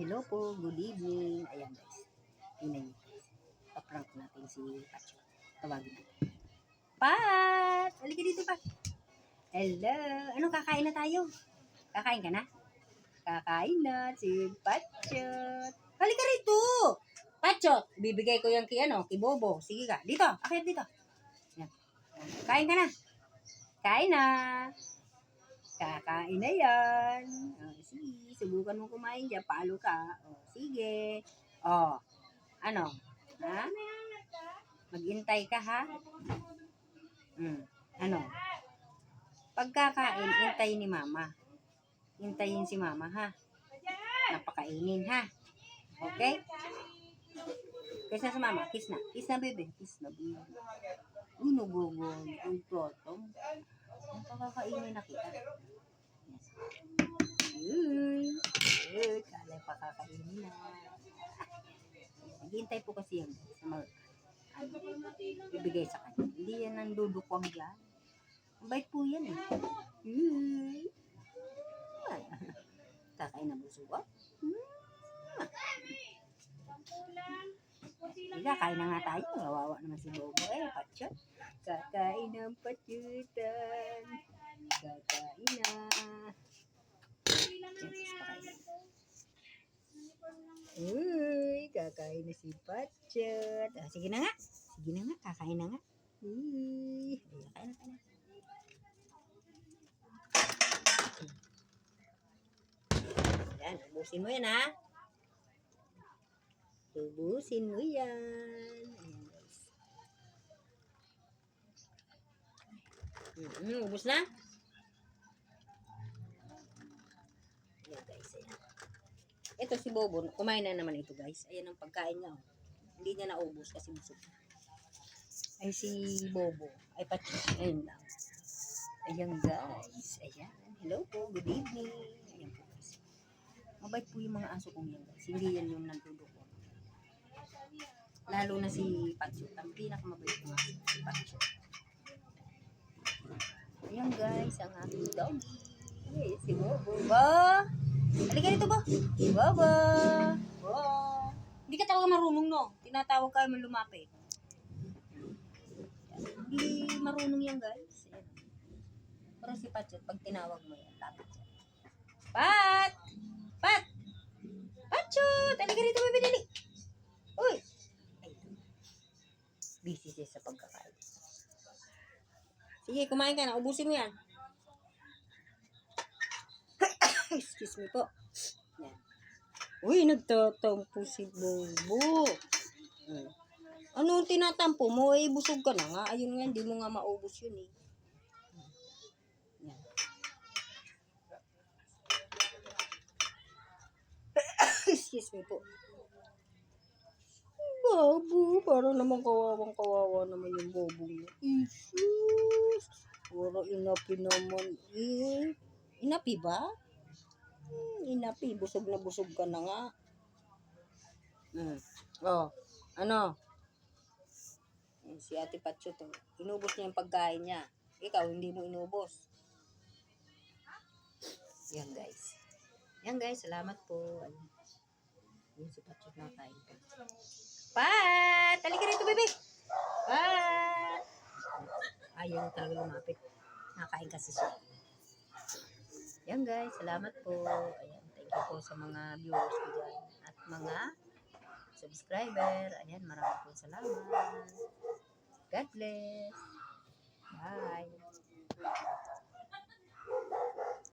Hello po, good evening. Ayan guys. Tingnan niyo. Pa-prank natin si Pacho. Tawagin natin. Pat! Halika dito pa. Hello. Ano, kakain na tayo? Kakain ka na? Kakain na si Patchot. Halika rito! Patchot! Bibigay ko yan kay ano, Bobo. Sige ka. Dito. Akit dito. Yan. Kain ka na. Kain na. Kakain na yan. Oh, sige, subukan mo kumain dyan. Palo ka. Oh, sige. Oh, ano? Ha? Maghintay ka, ha? Hmm. Ano? Pagkakain, hintayin ni mama. Hintayin si mama, ha? Napakainin, ha? Okay? Kiss na sa mama. Kiss na. Kiss na, baby. Kiss na, baby. Uy, nagugol. Ang totong. Ang pakakainin na kita. Yes. Uy. Uy, kala pa kakainin na. Naghihintay po kasi yan sa mag, ano, ibigay sa kanya. Hindi yan ang dudukwang dyan. Ang bait po yan eh. Uy. Ay. Kakain na buso Higa, kain na nga tayo. Kawawa naman si Bobo eh, patsyot. Kakain ng patsyutan. Kakain na. Yes, pakain. Uy, kakain na si patsyot. Ah, sige na nga. Sige na nga, kakain na nga. Uy, ayan, kain na, kain na. Yan, ubusin mo yan ha. Ubusin mo yan. Ayan guys. Mm, ubus na? Ayan guys, ayan. Ito si Bobo, kumain na naman ito guys. Ayan ang pagkain niya. oh. Hindi niya naubos kasi busog. Ay si Bobo. Ay pati. Ayun lang. Ayan guys. Ayan. Hello po. Good evening. Ayan po guys. Mabait po yung mga aso kong yan guys. Hindi yan yung nagduduko. Lalo na si Patso. Ang pinakamabait ko si Patso. Ayan guys, ang aking doggy. Hey, si Bobo. Ba? Halika dito ba? Bobo. Bo. Hindi ka talaga marunong no. Tinatawag kayo man lumapit. Hindi marunong yan guys. Pero si Patso, pag tinawag mo yan, lapit yan. Pat! Pat! Patso! Talaga rito, baby, Sige, kumain ka na. Ubusin mo yan. Excuse me po. Yan. Uy, nagtatampo si Bobo. Hmm. Ano ang tinatampo mo? Eh, busog ka na nga. Ayun nga, hindi mo nga maubos yun eh. Excuse me po. Bobo, parang naman kawawang kawawa naman yung bobo mo. Isus! Puro inapi naman. Eh, inapi ba? Hmm, inapi, busog na busog ka na nga. Hmm. Oh, ano? Eh, Si Ate Patso to. Inubos niya yung pagkain niya. Ikaw, hindi mo inubos. Yan guys. Yan guys, salamat po. Yun si Patso na kain. Pat! Halika rito, bebe! Pat! Ayaw talaga lumapit. Nakain kasi siya. Yan guys, salamat po. Ayan, thank you po sa mga viewers ko dyan. At mga subscriber. Ayan, maraming po salamat. God bless. Bye.